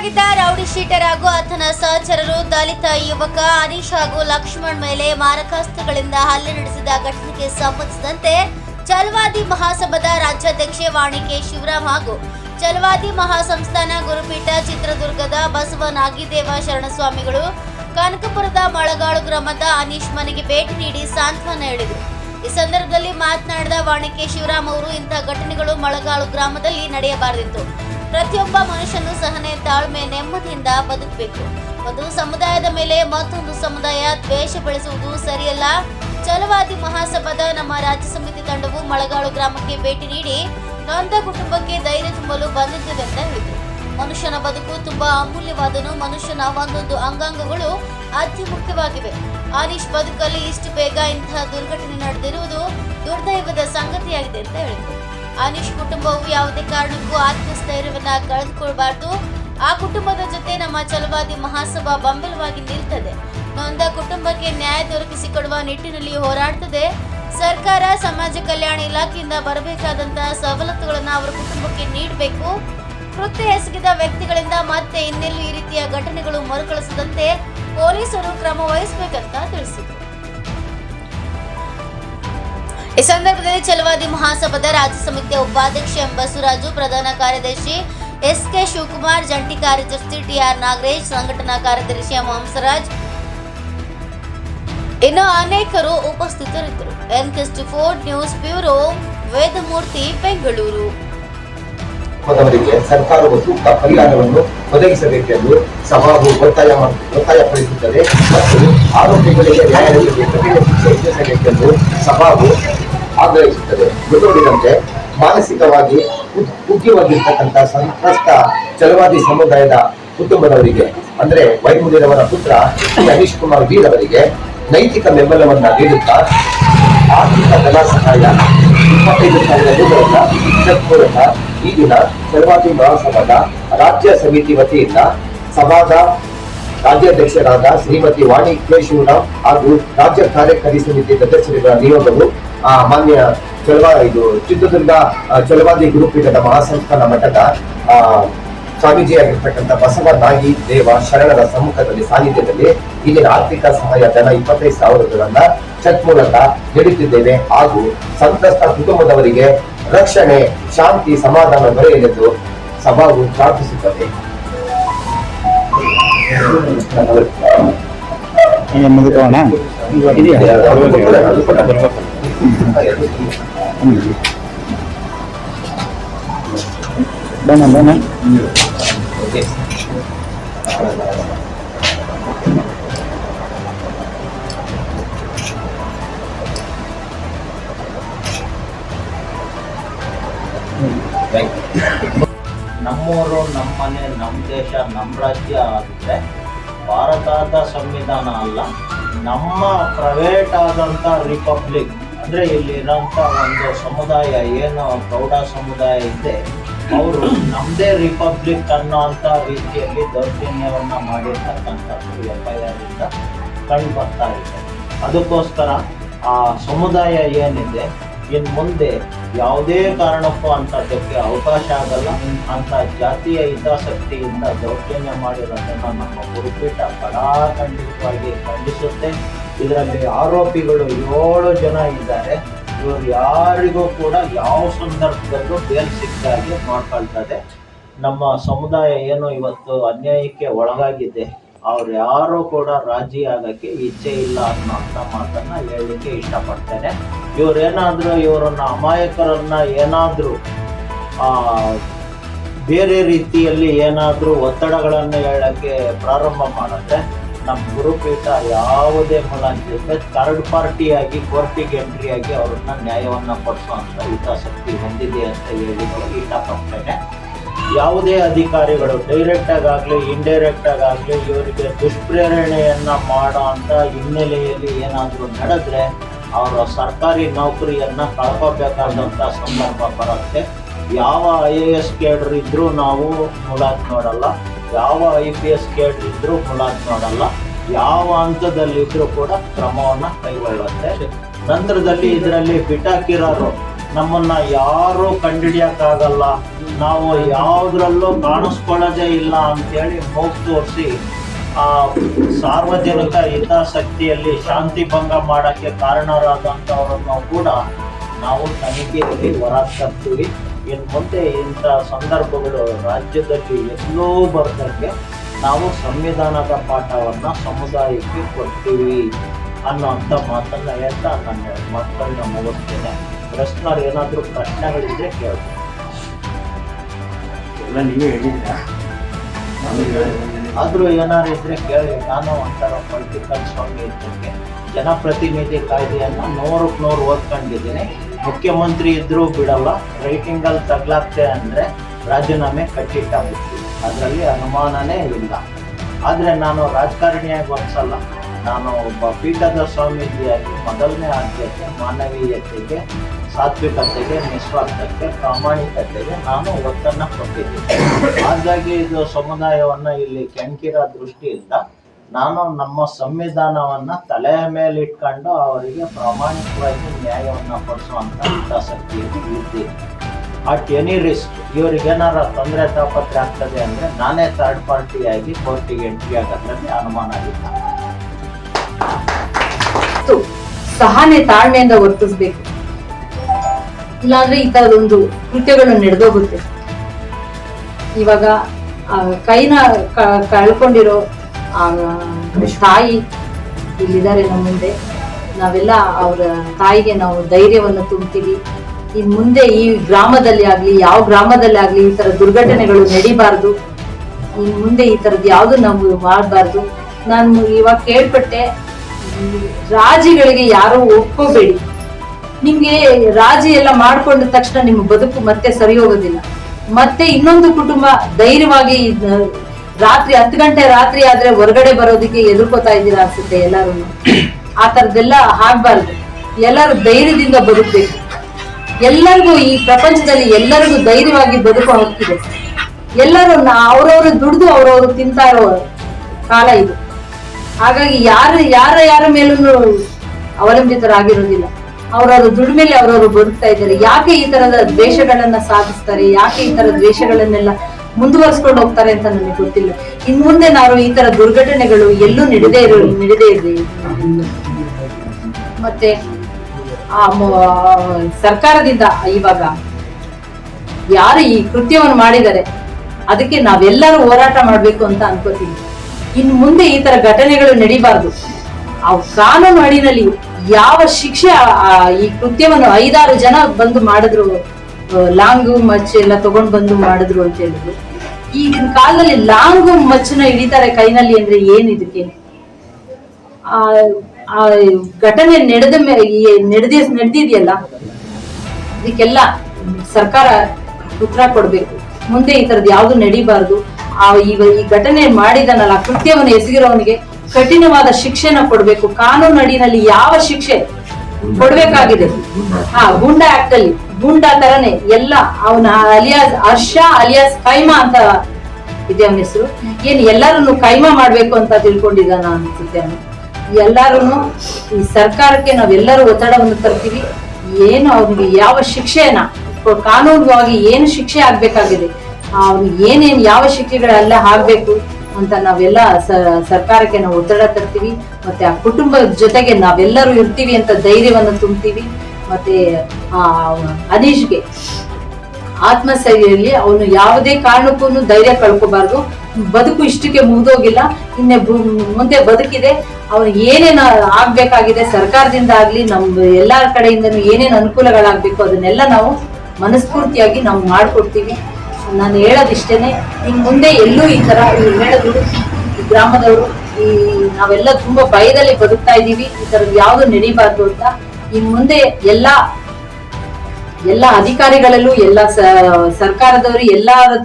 ಪರಾರಿಯಾಗಿದ್ದ rowdy sheeter ಹಾಗೂ ಆತನ ಸಹಚರರು ದಲಿತ ಯುವಕ ಅನೀಶ್ ಹಾಗೂ ಲಕ್ಷ್ಮಣ್ ಮೇಲೆ ಮಾರಕಾಸ್ತ್ರಗಳಿಂದ ಹಲ್ಲೆ ನಡೆಸಿದ ಘಟನೆಗೆ ಸಂಬಂಧಿಸಿದಂತೆ ಚಲವಾದಿ ಮಹಾಸಭಾದ ರಾಜ್ಯಾಧ್ಯಕ್ಷೆ ವಾಣಿಕೆ ಶಿವರಾಮ್ ಹಾಗೂ ಚಲವಾದಿ ಮಹಾಸಂಸ್ಥಾನ ಗುರುಪೀಠ ಚಿತ್ರದುರ್ಗದ ಬಸವ ನಾಗಿದೇವ ಶರಣಸ್ವಾಮಿಗಳು, ಕನಕಪುರದ ಮಳಗಾಳು ಗ್ರಾಮದ ಅನೀಶ್ ಮನೆಗೆ ಭೇಟಿ ನೀಡಿ ಸಾಂತ್ವನ ಹೇಳಿದರು. ಈ ಸಂದರ್ಭದಲ್ಲಿ ಮಾತನಾಡಿದ ವಾಣಿಕೆ ಶಿವರಾಮ್ ಅವರು, ಇಂತಹ ಘಟನೆಗಳು ಮಳಗಾಳು ಗ್ರಾಮದಲ್ಲಿ ನಡೆಯಬಾರದಿತ್ತು ಪ್ರತಿಯೊಬ್ಬ ಮನುಷ್ಯನು ಸಹನೆ ತಾಳ್ಮೆ ನೆಮ್ಮದಿಯಿಂದ ಬದುಕಬೇಕು. ಒಂದು ಸಮುದಾಯದ ಮೇಲೆ ಮತ್ತೊಂದು ಸಮುದಾಯ ದ್ವೇಷ ಬೆಳೆಸುವುದು ಸರಿಯಲ್ಲ. ಛಲವಾದಿ ಮಹಾಸಭಾದ ನಮ್ಮ ರಾಜ್ಯ ಸಮಿತಿ ತಂಡವು ಮಳಗಾಳು ಗ್ರಾಮಕ್ಕೆ ಭೇಟಿ ನೀಡಿ ನೊಂದ ಕುಟುಂಬಕ್ಕೆ ಧೈರ್ಯ ತುಂಬಲು ಬಂದಿದ್ದೇವೆ ಅಂತ ಹೇಳಿದರು. ಮನುಷ್ಯನ ಬದುಕು ತುಂಬಾ ಅಮೂಲ್ಯವಾದನು. ಮನುಷ್ಯನ ಒಂದೊಂದು ಅಂಗಾಂಗಗಳು ಅತಿ ಮುಖ್ಯವಾಗಿವೆ. ಆನೀಶ್ ಬದುಕಲ್ಲಿ ಇಷ್ಟು ಬೇಗ ಇಂತಹ ದುರ್ಘಟನೆ ನಡೆದಿರುವುದು ದುರ್ದೈವದ ಸಂಗತಿಯಾಗಿದೆ ಅಂತ ಹೇಳಿದರು. ಅನೀಶ್ ಕುಟುಂಬವು ಯಾವುದೇ ಕಾರಣಕ್ಕೂ ಆತ್ಮಸ್ಥೈರ್ಯವನ್ನ ಕಳೆದುಕೊಳ್ಬಾರ್ದು. ಆ ಕುಟುಂಬದ ಜೊತೆ ನಮ್ಮ ಛಲವಾದಿ ಮಹಾಸಭಾ ಬೆಂಬಲವಾಗಿ ನಿಲ್ತದೆ. ನೊಂದ ಕುಟುಂಬಕ್ಕೆ ನ್ಯಾಯ ದೊರಕಿಸಿಕೊಡುವ ನಿಟ್ಟಿನಲ್ಲಿ ಹೋರಾಡ್ತದೆ. ಸರ್ಕಾರ, ಸಮಾಜ ಕಲ್ಯಾಣ ಇಲಾಖೆಯಿಂದ ಬರಬೇಕಾದಂತಹ ಸವಲತ್ತುಗಳನ್ನು ಅವರ ಕುಟುಂಬಕ್ಕೆ ನೀಡಬೇಕು. ಕೃತ್ಯ ಎಸಗಿದ ವ್ಯಕ್ತಿಗಳಿಂದ ಮತ್ತೆ ಇನ್ನೆಲ್ಲೂ ಈ ರೀತಿಯ ಘಟನೆಗಳು ಮರುಕಳಿಸದಂತೆ ಪೊಲೀಸರು ಕ್ರಮ ವಹಿಸಬೇಕಂತ ತಿಳಿಸಿದರು. ಈ ಸಂದರ್ಭದಲ್ಲಿ ಛಲವಾದಿ ಮಹಾಸಭಾದ ರಾಜ್ಯ ಸಮಿತಿಯ ಉಪಾಧ್ಯಕ್ಷ ಎಂ ಬಸವರಾಜು, ಪ್ರಧಾನ ಕಾರ್ಯದರ್ಶಿ ಎಸ್ ಕೆ ಶಿವಕುಮಾರ್, ಜಂಟಿ ಕಾರ್ಯದರ್ಶಿ ಟಿಆರ್ ನಾಗರೇಶ್ ಸಂಘಟನಾ ಕಾರ್ಯದರ್ಶಿ ಎಂ ಹಂಸರಾಜ್. ಇನ್ನು ಅನೇಕರು ಉಪಸ್ಥಿತರಿದ್ದರು. N four news bureau Vedamurthy, Bengaluru. ಅವರಿಗೆ ಸರ್ಕಾರವು ಸೂಕ್ತ ಪರಿಹಾರವನ್ನು ಒದಗಿಸಬೇಕೆಂದು ಸಭಾವು ಒತ್ತಾಯ ಒತ್ತಾಯಪಡಿಸುತ್ತದೆ ಮತ್ತು ಆರೋಪಿಗಳಿಗೆ ನ್ಯಾಯಾಲಯಕ್ಕೆ ಕಠಿಣ ಶಿಕ್ಷೆ ವಿಧಿಸಬೇಕೆಂದು ಸಭಾವು ಆಗ್ರಹಿಸುತ್ತದೆ. ಮುಂದುವರಿದಂತೆ ಮಾನಸಿಕವಾಗಿ ಕುಗ್ಗಿಕೊಂಡಿರ್ತಕ್ಕಂಥ ಸಂತ್ರಸ್ತ ಚಲವಾದಿ ಸಮುದಾಯದ ಕುಟುಂಬದವರಿಗೆ, ಅಂದ್ರೆ ವೈಮುದಿರವರ ಪುತ್ರ ಅನೀಶ್ ಕುಮಾರ್ ವೀರ್ ಅವರಿಗೆ ನೈತಿಕ ಬೆಂಬಲವನ್ನ ನೀಡುತ್ತಾ ಆರ್ಥಿಕ ಧನ ಸಹಾಯ ಇಪ್ಪತ್ತೈದು ಸಾವಿರ ರೂಪಾಯಿಗಳ ಚೆಕ್ ಮೂಲಕ ಈ ದಿನ ಚಲವಾದಿ ಮಹಾಸಭಾದ ರಾಜ್ಯ ಸಮಿತಿ ವತಿಯಿಂದ ಸಭಾದ ರಾಜ್ಯಾಧ್ಯಕ್ಷರಾದ ಶ್ರೀಮತಿ ವಾಣಿ ಕೆ ಶಿವರಾಮ್ ಹಾಗೂ ರಾಜ್ಯ ಕಾರ್ಯಕಾರಿ ಸಮಿತಿ ಸದಸ್ಯರುಗಳ ನಿಯೋಗವು ಮಾನ್ಯ ಚಲವಾ ಇದು ಚಿತ್ರದುರ್ಗ ಚಲವಾದಿ ಗುರುಪೀಠದ ಮಹಾಸಂಸ್ಥಾನ ಮಠದ ಸ್ವಾಮೀಜಿಯಾಗಿರ್ತಕ್ಕಂಥ ಬಸವ ತಾಯಿ ದೇವ ಶರಣರ ಸಮ್ಮುಖದಲ್ಲಿ ಸಾನ್ನಿಧ್ಯದಲ್ಲಿ ಇಲ್ಲಿನ ಆರ್ಥಿಕ ಸಹಾಯ ಧನ ಇಪ್ಪತ್ತೈದು ಸಾವಿರಗಳನ್ನ ಚೆಕ್ ಮೂಲಕ ನೀಡುತ್ತಿದ್ದೇವೆ. ಹಾಗೂ ಸಂತ್ರಸ್ತ ಕುಟುಂಬದವರಿಗೆ ರಕ್ಷಣೆ ಶಾಂತಿ ಸಮಾಧಾನ ದೊರೆಯಲೆಂದು ಸಭಾವು ಪ್ರಾರ್ಥಿಸುತ್ತದೆ. ಮುಗಿತೋಣ ಬಣ್ಣ ಬಣ್ಣ ನಮ್ಮೂರು, ನಮ್ಮನೆ ನಮ್ಮ ದೇಶ ನಮ್ಮ ರಾಜ್ಯ ಆದರೆ ಭಾರತದ ಸಂವಿಧಾನ ಅಲ್ಲ, ನಮ್ಮ ಪ್ರೈವೇಟ್ ಆದಂಥ ರಿಪಬ್ಲಿಕ್. ಅಂದರೆ ಇಲ್ಲಿರೋಂಥ ಒಂದು ಸಮುದಾಯ, ಏನು ಪ್ರೌಢ ಸಮುದಾಯ ಇದೆ. ಅವರು ನಮ್ಮದೇ ರಿಪಬ್ಲಿಕ್ ಅನ್ನೋಂಥ ರೀತಿಯಲ್ಲಿ ದೌರ್ಜನ್ಯವನ್ನು ಮಾಡಿರ್ತಕ್ಕಂಥದ್ದು ಎಫ್ ಐ ಆರಿಂದ ಕಂಡು ಬರ್ತಾ ಇದೆ. ಅದಕ್ಕೋಸ್ಕರ ಆ ಸಮುದಾಯ ಏನಿದೆ ಇನ್ನು ಮುಂದೆ ಯಾವುದೇ ಕಾರಣಕ್ಕೂ ಅಂಥದ್ದಕ್ಕೆ ಅವಕಾಶ ಆಗಲ್ಲ. ಅಂತ ಜಾತಿಯ ಹಿತಾಸಕ್ತಿಯಿಂದ ದೌರ್ಜನ್ಯ ಮಾಡಿರೋದನ್ನು ನಮ್ಮ ಗುರುಪೀಠ ಕಡಾಖಂಡಿತವಾಗಿ ಖಂಡಿಸುತ್ತೆ. ಇದರಲ್ಲಿ ಆರೋಪಿಗಳು ಏಳು ಜನ ಇದ್ದಾರೆ. ಇವರು ಯಾರಿಗೂ ಕೂಡ ಯಾವ ಸಂದರ್ಭದಲ್ಲೂ ಬೇಲ್ ಸಿಕ್ಕಾಗಿ ಮಾಡ್ಕೊಳ್ತದೆ ನಮ್ಮ ಸಮುದಾಯ ಏನು ಇವತ್ತು ಅನ್ಯಾಯಕ್ಕೆ ಒಳಗಾಗಿದೆ, ಅವ್ರು ಯಾರು ಕೂಡ ರಾಜಿ ಆಗಕ್ಕೆ ಇಚ್ಛೆ ಇಲ್ಲ ಅನ್ನೋಂಥ ಮಾತನ್ನ ಹೇಳಲಿಕ್ಕೆ ಇಷ್ಟಪಡ್ತೇನೆ. ಇವರೇನಾದರೂ ಇವರನ್ನ ಅಮಾಯಕರನ್ನ ಏನಾದರೂ ಬೇರೆ ರೀತಿಯಲ್ಲಿ ಏನಾದರೂ ಒತ್ತಡಗಳನ್ನು ಹೇಳಕ್ಕೆ ಪ್ರಾರಂಭ ಮಾಡಿದ್ರೆ ನಮ್ಮ ಗುರುಪೀಠ ಯಾವುದೇ ಮುಲಾಂತಿದ್ರೆ ಥರ್ಡ್ ಪಾರ್ಟಿಯಾಗಿ ಕೋರ್ಟಿಗೆ ಎಂಟ್ರಿ ಆಗಿ ಅವ್ರನ್ನ ನ್ಯಾಯವನ್ನ ಕೊಡಿಸುವಂಥ ಹಿತಾಸಕ್ತಿ ಹೊಂದಿದೆ ಅಂತ ಹೇಳಿ ನಾವು ಇಷ್ಟಪಡ್ತೇನೆ ಯಾವುದೇ ಅಧಿಕಾರಿಗಳು ಡೈರೆಕ್ಟಾಗಿ ಆಗಾಗ್ಲಿ ಇಂಡೈರೆಕ್ಟ್ ಆಗಾಗ್ಲಿ ಇವರಿಗೆ ದುಷ್ಪ್ರೇರಣೆಯನ್ನು ಮಾಡೋ ಅಂತ ಹಿನ್ನೆಲೆಯಲ್ಲಿ ಏನಾದರೂ ನಡೆದ್ರೆ ಅವರ ಸರ್ಕಾರಿ ನೌಕರಿಯನ್ನು ಕಳ್ಕೋಬೇಕಾದಂಥ ಸಂದರ್ಭ ಬರುತ್ತೆ. ಯಾವ ಐ ಎ ಎಸ್ ಕೇಡ್ರ್ ಇದ್ರೂ ನಾವು ಮುಲಾಜ್ ನೋಡಲ್ಲ. ಯಾವ ಐ ಪಿ ಎಸ್ ಇದ್ರೂ ಮುಲಾಜ್ ನೋಡಲ್ಲ. ಯಾವ ಹಂತದಲ್ಲಿದ್ದರೂ ಕೂಡ ಕ್ರಮವನ್ನ ಕೈಗೊಳ್ಳುತ್ತೆ. ನಂತರದಲ್ಲಿ ಇದರಲ್ಲಿ ಬಿಟಾಕಿರೋರು ನಮ್ಮನ್ನ ಯಾರು ಕಂಡುಹಿಡಿಯಕ್ಕಾಗಲ್ಲ. ನಾವು ಯಾವುದ್ರಲ್ಲೂ ಕಾಣಿಸ್ಕೊಳ್ಳೋದೇ ಇಲ್ಲ ಅಂತೇಳಿ ಮೂಗ್ ತೋರಿಸಿ, ಆ ಸಾರ್ವಜನಿಕ ಹಿತಾಸಕ್ತಿಯಲ್ಲಿ ಶಾಂತಿ ಭಂಗ ಮಾಡಕ್ಕೆ ಕಾರಣರಾದಂಥವರನ್ನು ಕೂಡ ನಾವು ತನಿಖೆಯಲ್ಲಿ ಹೊರ ತರ್ತೀವಿ ಇನ್ನು ಮುಂದೆ ಇಂಥ ಸಂದರ್ಭಗಳು ರಾಜ್ಯದಲ್ಲಿ ಎಲ್ಲೋ ಬರ್ದಂಗೆ ನಾವು ಸಂವಿಧಾನದ ಪಾಠವನ್ನು ಸಮುದಾಯಕ್ಕೆ ಕೊಡ್ತೀವಿ ಅನ್ನೋಂಥ ಮಾತನ್ನ ಹೇಳ್ತಾ ನನ್ನ ಮಕ್ಕಳನ್ನ ಮುಗಿಸ್ತೇನೆ. ಪ್ರಶ್ನರು ಏನಾದರೂ ಪ್ರಶ್ನೆಗಳಿದ್ರೆ ಕೇಳ್ತೀನಿ. ಎಲ್ಲ ನೀವೇ ಹೇಳಿದ್ದೀರಾ? ಆದ್ರೂ ಏನಾದ್ರು ಇದ್ರೆ ಕೇಳಿ. ನಾನು ಒಂಥರ ಪೊಲಿಟಿಕಲ್ ಸ್ವಾಮಿ ಇದ್ದಂಗೆ. ಜನಪ್ರತಿನಿಧಿ ಕಾಯ್ದೆಯನ್ನು ನೂರಕ್ಕೆ ನೂರು ಓದ್ಕೊಂಡಿದ್ದೀನಿ. ಮುಖ್ಯಮಂತ್ರಿ ಇದ್ರೂ ಬಿಡಲ್ಲ ರೈಟಿಂಗ್ ಅಲ್ಲಿ ತಗ್ಲಾಗ್ತೆ ಅಂದ್ರೆ ರಾಜೀನಾಮೆ ಕಟ್ಟಿಟ್ಟಾಗುತ್ತೆ ಅದರಲ್ಲಿ ಅನುಮಾನನೇ ಇಲ್ಲ. ಆದರೆ ನಾನು ರಾಜಕಾರಣಿಯಾಗಿ ಒಂದ್ಸಲ, ನಾನು ಒಬ್ಬ ಪೀಠದ ಸ್ವಾಮೀಜಿಯಾಗಿ, ಮೊದಲನೇ ಆದ್ಯತೆ, ಮಾನವೀಯತೆಗೆ, ಸಾತ್ವಿಕತೆಗೆ, ನಿಸ್ವಾರ್ಥಕ್ಕೆ, ಪ್ರಾಮಾಣಿಕತೆಗೆ ನಾನು ಒತ್ತನ್ನು ಕೊಟ್ಟಿದ್ದೀನಿ. ಹಾಗಾಗಿ ಇದು ಸಮುದಾಯವನ್ನ ಇಲ್ಲಿ ಕೆಣಕಿರೋ ದೃಷ್ಟಿಯಿಂದ ನಾನು ನಮ್ಮ ಸಂವಿಧಾನವನ್ನ ತಲೆಯ ಮೇಲೆ ಇಟ್ಕೊಂಡು ಅವರಿಗೆ ಪ್ರಾಮಾಣಿಕವಾಗಿ ನ್ಯಾಯವನ್ನು ಕೊಡಿಸುವಂತ ಹಿತಾಸಕ್ತಿ ಇದ್ದೀನಿ. ಅಟ್ ಎನಿ ರಿಸ್ಕ್ ಇವ್ರಿಗೇನಾರ ತೊಂದರೆ ತಾಪತ್ರೆ ಆಗ್ತದೆ ಅಂದ್ರೆ ನಾನೇ ಥರ್ಡ್ ಆಗಿ ಕೋರ್ಟಿಗೆ ಎಂಟ್ರಿ ಆಗೋದ್ರಲ್ಲಿ ಅನುಮಾನ ಆಗಿಲ್ಲ. ಸಹನೆ ತಾಳ್ಮೆಯಿಂದ ವರ್ತಿಸ್ಬೇಕು. ಇಲ್ಲಾಂದ್ರೆ ಈ ತರದೊಂದು ಕೃತ್ಯಗಳು ನಡೆದೋಗುತ್ತೆ. ಇವಾಗ ಕೈನ ಕಳ್ಕೊಂಡಿರೋ ತಾಯಿ ಇಲ್ಲಿದ್ದಾರೆ ನಮ್ಮ ಮುಂದೆ. ನಾವೆಲ್ಲ ಅವರ ತಾಯಿಗೆ ನಾವು ಧೈರ್ಯವನ್ನು ತುಂಬ್ತೀವಿ. ಇನ್ ಮುಂದೆ ಈ ಗ್ರಾಮದಲ್ಲಿ ಆಗ್ಲಿ, ಯಾವ ಗ್ರಾಮದಲ್ಲಿ ಆಗ್ಲಿ ಈ ತರ ದುರ್ಘಟನೆಗಳು ನಡಿಬಾರ್ದು. ಇನ್ ಮುಂದೆ ಈ ತರದ್ ಯಾವ್ದು ನಾವು ಮಾಡಬಾರ್ದು. ನಾನು ಇವಾಗ ಕೇಳ್ಪಟ್ಟೆ ರಾಜಿಗಳಿಗೆ ಯಾರು ಒಪ್ಕೋಬೇಡಿ. ನಿಮ್ಗೆ ರಾಜಿ ಎಲ್ಲ ಮಾಡ್ಕೊಂಡ ತಕ್ಷಣ ನಿಮ್ಮ ಬದುಕು ಮತ್ತೆ ಸರಿ ಹೋಗೋದಿಲ್ಲ ಮತ್ತೆ ಇನ್ನೊಂದು ಕುಟುಂಬ ಧೈರ್ಯವಾಗಿ ರಾತ್ರಿ ಹತ್ತು ಗಂಟೆ ರಾತ್ರಿ ಆದ್ರೆ ಹೊರಗಡೆ ಬರೋದಕ್ಕೆ ಎದುರ್ಕೋತಾ ಇದ್ದೀರಾ ಅನ್ಸುತ್ತೆ ಎಲ್ಲರೂ. ಆ ತರದ್ದೆಲ್ಲ ಆಗ್ಬಾರ್ದು. ಎಲ್ಲರೂ ಧೈರ್ಯದಿಂದ ಬದುಕ್ಬೇಕು. ಎಲ್ಲರಿಗೂ ಈ ಪ್ರಪಂಚದಲ್ಲಿ ಎಲ್ಲರಿಗೂ ಧೈರ್ಯವಾಗಿ ಬದುಕೋ ಹೋಗ್ತಿದೆ ಎಲ್ಲರೂ ಅವ್ರವ್ರು ದುಡ್ದು ಅವ್ರವ್ರು ತಿಂತಾ ಇರೋ ಕಾಲ ಇದು. ಹಾಗಾಗಿ ಯಾರು, ಯಾರ ಯಾರ ಮೇಲೂ ಅವಲಂಬಿತರಾಗಿರೋದಿಲ್ಲ. ಅವರವ್ರ ದುಡಿಮೆಲೆ ಅವರವರು ಬದುಕ್ತಾ ಇದ್ದಾರೆ. ಯಾಕೆ ಈ ತರದ ದ್ವೇಷಗಳನ್ನ ಸಾಧಿಸ್ತಾರೆ? ಯಾಕೆ ಈ ತರ ದ್ವೇಷಗಳನ್ನೆಲ್ಲ ಮುಂದುವರಿಸ್ಕೊಂಡು ಹೋಗ್ತಾರೆ ಅಂತ ನನಗೆ ಗೊತ್ತಿಲ್ಲ. ಇನ್ ಮುಂದೆ ನಾವು ಈ ತರ ದುರ್ಘಟನೆಗಳು ಎಲ್ಲೂ ನಡೆದೇ ಇರೋ ನಡೆದೇ ಇದೆ. ಮತ್ತೆ ಆ ಸರ್ಕಾರದಿಂದ ಇವಾಗ ಯಾರು ಈ ಕೃತ್ಯವನ್ನು ಮಾಡಿದರೆ ಅದಕ್ಕೆ ನಾವೆಲ್ಲರೂ ಹೋರಾಟ ಮಾಡ್ಬೇಕು ಅಂತ ಅನ್ಕೋತೀವಿ ಇನ್ ಮುಂದೆ ಈ ತರ ಘಟನೆಗಳು ನಡಿಬಾರ್ದು. ಆ ಕಾನೂನು ಅಡಿನಲ್ಲಿ ಯಾವ ಶಿಕ್ಷೆ ಈ ಕೃತ್ಯವನ್ನು ಐದಾರು ಜನ ಬಂದು ಮಾಡಿದ್ರು ಲಾಂಗು ಮಚ್ಚು ಎಲ್ಲ ತಗೊಂಡ್ ಬಂದು ಮಾಡಿದ್ರು ಅಂತ ಹೇಳಿದ್ರು. ಈಗಿನ ಕಾಲದಲ್ಲಿ ಲಾಂಗು ಮಚ್ಚನ ಹಿಡಿತಾರೆ ಕೈನಲ್ಲಿ ಅಂದ್ರೆ ಏನ್ ಇದಕ್ಕೆ? ಆ ಘಟನೆ ನಡೆದ ನಡೆದಿ, ನಡೆದಿದೆಯಲ್ಲ? ಇದಕ್ಕೆಲ್ಲ ಸರ್ಕಾರ ಉತ್ತರ ಕೊಡ್ಬೇಕು. ಮುಂದೆ ಈ ತರದ್ ಯಾವ್ದು ನಡಿಬಾರ್ದು. ಆ ಈಗ ಈ ಘಟನೆ ಮಾಡಿದನಲ್ಲ ಕೃತ್ಯವನ್ನು ಎಸಗಿರೋವನಿಗೆ ಕಠಿಣವಾದ ಶಿಕ್ಷೆನ ಕೊಡ್ಬೇಕು. ಕಾನೂನು ಅಡಿನಲ್ಲಿ ಯಾವ ಶಿಕ್ಷೆ? ಕೊಡ್ಬೇಕಾಗಿದೆ. ಹಾ, ಗುಂಡ ಆಕ್ಟ್ ಅಲ್ಲಿ, ಗುಂಡಾ ತರನೇ ಎಲ್ಲ ಅವನ ಅಲಿಯಾಸ್, ಹರ್ಷ ಅಲಿಯಾಸ್ ಕೈಮಾ ಅಂತ ಇದೆ ಅವನ ಹೆಸರು. ಏನ್ ಎಲ್ಲರನ್ನು ಕೈಮಾ ಮಾಡ್ಬೇಕು ಅಂತ ತಿಳ್ಕೊಂಡಿದ್ದಾನ ಅನ್ಸುತ್ತೆ ಅವನು. ಎಲ್ಲಾರು ಈ ಸರ್ಕಾರಕ್ಕೆ ನಾವೆಲ್ಲರೂ ಒತ್ತಡವನ್ನು ತರ್ತೀವಿ. ಏನು ಅವನಿಗೆ ಯಾವ ಶಿಕ್ಷೆನ ಕಾನೂನುವಾಗಿ ಏನು ಶಿಕ್ಷೆ ಆಗ್ಬೇಕಾಗಿದೆ. ಅವ್ನಿಗೆ ಏನೇನ್ ಯಾವ ಶಿಕ್ಷೆಗಳೆಲ್ಲ ಆಗ್ಬೇಕು. ಅಂತ ನಾವೆಲ್ಲ ಸರ್ಕಾರಕ್ಕೆ ನಾವು ಒತ್ತಡ ತರ್ತೀವಿ, ಮತ್ತೆ ಆ ಕುಟುಂಬದ ಜೊತೆಗೆ ನಾವೆಲ್ಲರೂ ಇರ್ತೀವಿ ಅಂತ ಧೈರ್ಯವನ್ನು ತುಂಬ್ತೀವಿ. ಮತ್ತೆ ಆ, ಅನೀಶ್ಗೆ ಆತ್ಮಸ್ಥೈರ್ಯಲ್ಲಿ ಅವನು ಯಾವುದೇ ಕಾರಣಕ್ಕೂ ಧೈರ್ಯ ಕಳ್ಕೋಬಾರ್ದು. ಬದುಕು ಇಷ್ಟಕ್ಕೆ ಮುಗಿದೋಗಿಲ್ಲ. ಇನ್ನೆ ಮುಂದೆ ಬದುಕಿದೆ. ಅವನು ಏನೇನು ಆಗ್ಬೇಕಾಗಿದೆ ಸರ್ಕಾರದಿಂದ ಆಗ್ಲಿ, ನಮ್ ಎಲ್ಲಾರ ಕಡೆಯಿಂದನು ಏನೇನು ಅನುಕೂಲಗಳಾಗ್ಬೇಕು ಅದನ್ನೆಲ್ಲ ನಾವು ಮನಸ್ಫೂರ್ತಿಯಾಗಿ ನಾವು ಮಾಡ್ಕೊಡ್ತೀವಿ. ನಾನು ಹೇಳೋದಿಷ್ಟೇ ಇನ್ ಮುಂದೆ ಎಲ್ಲೂ ಈ ತರ ಇವ್ರು ಹೇಳಿದ್ರು ಈ ಗ್ರಾಮದವರು ಈ ನಾವೆಲ್ಲ ತುಂಬಾ ಭಯದಲ್ಲಿ ಬದುಕ್ತಾ ಇದ್ದೀವಿ, ಈ ಥರದ್ದು ಯಾವ್ದು ನಡೀಬಾರ್ದು ಅಂತ. ಇನ್ ಮುಂದೆ ಎಲ್ಲ ಎಲ್ಲ ಅಧಿಕಾರಿಗಳಲ್ಲೂ, ಎಲ್ಲ ಸರ್ಕಾರದವರು ಎಲ್ಲಾರ